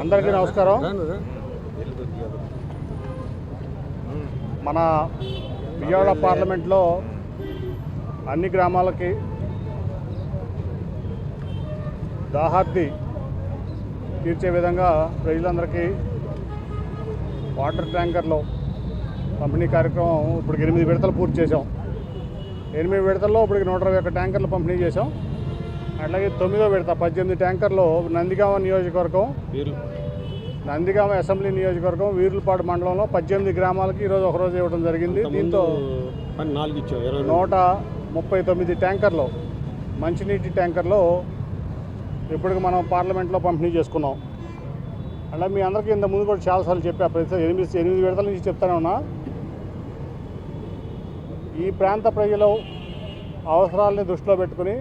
అందరికీ నమస్కారం. మన విజయవాడ పార్లమెంట్లో అన్ని గ్రామాలకి దాహార్ది తీర్చే విధంగా ప్రజలందరికీ వాటర్ ట్యాంకర్లు పంపిణీ కార్యక్రమం ఇప్పుడు ఎనిమిది విడతలు పూర్తి చేసాం ఎనిమిది విడతల్లో ఇప్పటికి నూట ఇరవై ఒక్క ట్యాంకర్లు పంపిణీ చేసాం అట్లాగే తొమ్మిదో విడత పద్దెనిమిది ట్యాంకర్లు నందిగామ నియోజకవర్గం నందిగామ అసెంబ్లీ నియోజకవర్గం వీరులపాడు మండలంలో పద్దెనిమిది గ్రామాలకి ఈరోజు ఒకరోజు ఇవ్వడం జరిగింది. దీంతో నూట ముప్పై తొమ్మిది ట్యాంకర్లు మంచినీటి ట్యాంకర్లు ఇప్పటికి మనం పార్లమెంట్లో పంపిణీ చేసుకున్నాం. అలా మీ అందరికీ ఇంత ముందు కూడా చాలాసార్లు చెప్పా ప్రతి ఎనిమిది ఎనిమిది విడతల నుంచి చెప్తానే ఉన్నా. ఈ ప్రాంత ప్రజలు అవసరాలని దృష్టిలో పెట్టుకుని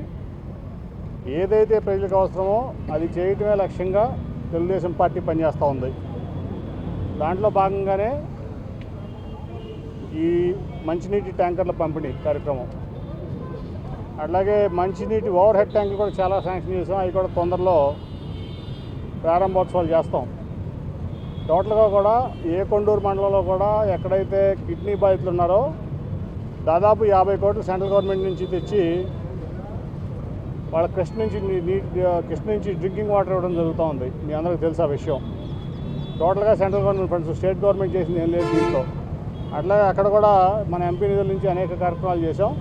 ఏదైతే ప్రజలకు అవసరమో అది చేయటమే లక్ష్యంగా తెలుగుదేశం పార్టీ పనిచేస్తూ ఉంది. దాంట్లో భాగంగానే ఈ మంచినీటి ట్యాంకర్ల పంపిణీ కార్యక్రమం. అట్లాగే మంచినీటి ఓవర్ హెడ్ ట్యాంకులు కూడా చాలా శాంక్షన్ చేసాం. అవి కూడా తొందరలో ప్రారంభోత్సవాలు చేస్తాం. టోటల్గా కూడా ఏ కొండూరు మండలంలో కూడా ఎక్కడైతే కిడ్నీ బాధితులు ఉన్నారో దాదాపు యాభై కోట్లు సెంట్రల్ గవర్నమెంట్ నుంచి తెచ్చి వాళ్ళ కృష్ణ నుంచి కృష్ణ నుంచి డ్రింకింగ్ వాటర్ ఇవ్వడం జరుగుతూ ఉంది. మీ అందరికీ తెలుసు ఆ విషయం. టోటల్గా central government funds state government చేసింది ఏం లేదు దీంట్లో. అట్లాగే అక్కడ కూడా మన ఎంపీ నిధుల నుంచి అనేక కార్యక్రమాలు చేసాం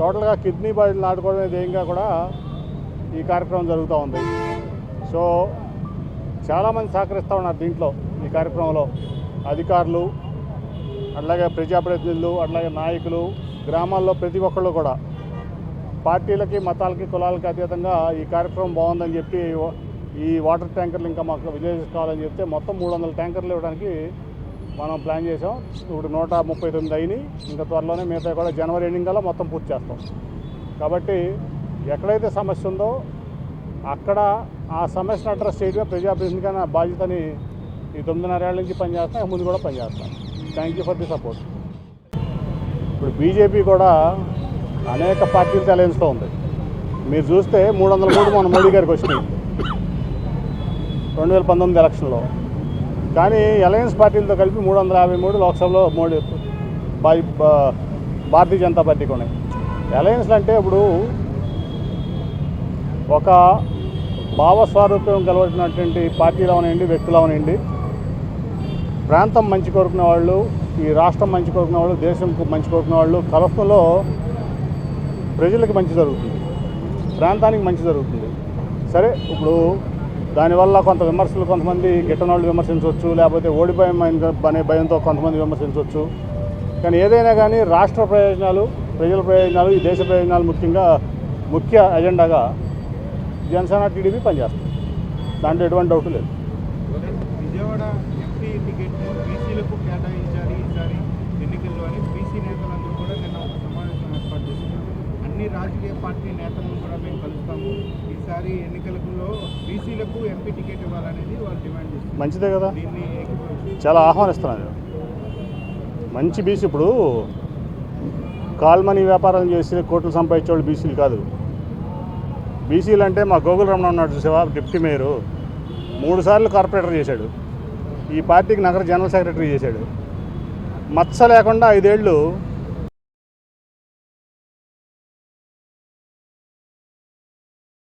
టోటల్గా కిడ్నీ బాధితులు నాటుకోవడం ధ్యేయంగా కూడా ఈ కార్యక్రమం జరుగుతూ ఉంది. సో చాలామంది సహకరిస్తూ ఉన్నారు దీంట్లో ఈ కార్యక్రమంలో. అధికారులు అట్లాగే ప్రజాప్రతినిధులు అట్లాగే నాయకులు గ్రామాల్లో ప్రతి ఒక్కళ్ళు కూడా. పార్టీలకి మతాలకి కులాలకి అతీతంగా ఈ కార్యక్రమం బాగుందని చెప్పి ఈ వాటర్ ట్యాంకర్లు ఇంకా మాకు విలేజెస్ కావాలని చెప్తే మొత్తం మూడు వందల ట్యాంకర్లు ఇవ్వడానికి మనం ప్లాన్ చేసాం ఇప్పుడు నూట ముప్పై తొమ్మిది అయినాయి. ఇంకా త్వరలోనే మిగతా కూడా జనవరి ఎండింగ్ కల్లా మొత్తం పూర్తి చేస్తాం. కాబట్టి ఎక్కడైతే సమస్య ఉందో అక్కడ ఆ సమస్యను అడ్రస్ చేయడమే ప్రజాప్రతినిధిగా నా బాధ్యతని ఈ తొమ్మిదిన్నరేళ్ళ నుంచి పనిచేస్తాను ముందు కూడా పనిచేస్తాను thank you for the support ఇప్పుడు బీజేపీ కూడా అనేక పార్టీలతో అలయన్స్లో ఉంది మీరు చూస్తే మూడు వందల మూడు మన మోడీ గారికి వచ్చినాయి. రెండు వేల పంతొమ్మిది ఎలక్షన్లో. కానీ అలయన్స్ పార్టీలతో కలిపి మూడు వందల యాభై మూడు లోక్సభలో మోడీ భా- భారతీయ జనతా పార్టీకి ఉన్నాయి అలయన్స్లు అంటే ఇప్పుడు ఒక భావస్వారూప్యం కలవటినటువంటి పార్టీలు అవనండి వ్యక్తులు అవనండి ప్రాంతం మంచి కోరుకునే వాళ్ళు ఈ రాష్ట్రం మంచి కోరుకునే వాళ్ళు దేశం మంచి కోరుకునే వాళ్ళు కలపలో ప్రజలకు మంచి జరుగుతుంది. ప్రాంతానికి మంచి జరుగుతుంది. సరే ఇప్పుడు దానివల్ల కొంత విమర్శలు కొంతమంది గిట్టనోళ్ళు విమర్శించవచ్చు లేకపోతే ఓడిపోయాం అనే భయంతో కొంతమంది విమర్శించవచ్చు. కానీ ఏదైనా కానీ రాష్ట్ర ప్రయోజనాలు ప్రజల ప్రయోజనాలు ఈ దేశ ప్రయోజనాలు ముఖ్యంగా ముఖ్య ఎజెండాగా జనసేన టీడీపీ పనిచేస్తుంది. దాంట్లో ఎటువంటి డౌట్ లేదు. విజయవాడ ఎంపీ టికెట్ బీసీలకు కేటాయించాలి ఈసారి ఎన్నికల్లో అని బీసీ నేతలందరూ కూడా నిన్న ఒక సమావేశం ఏర్పాటు చేస్తున్నారు అన్ని రాజకీయ పార్టీ నేతలను కూడా మేము కలుస్తాము. ఈసారి ఎన్నికలలో బీసీలకు ఎంపీ టికెట్ ఇవ్వాలనేది వాళ్ళు డిమాండ్ చేస్తున్నారు. మంచిదే కదా? దీన్ని. చాలా ఆహ్వానిస్తున్నాను మంచి బీసీ ఇప్పుడు కాల్మనీ వ్యాపారం చేసి కోట్లు సంపాదించే వాళ్ళు బీసీలు కాదు. బీసీలు అంటే మా గోగుల్ రమణ ఉన్నాడు చూసావా? Deputy mayor. మూడు సార్లు కార్పొరేటర్ చేశాడు. ఈ పార్టీకి నగర జనరల్ సెక్రటరీ చేశాడు. మచ్చ లేకుండా ఐదేళ్ళు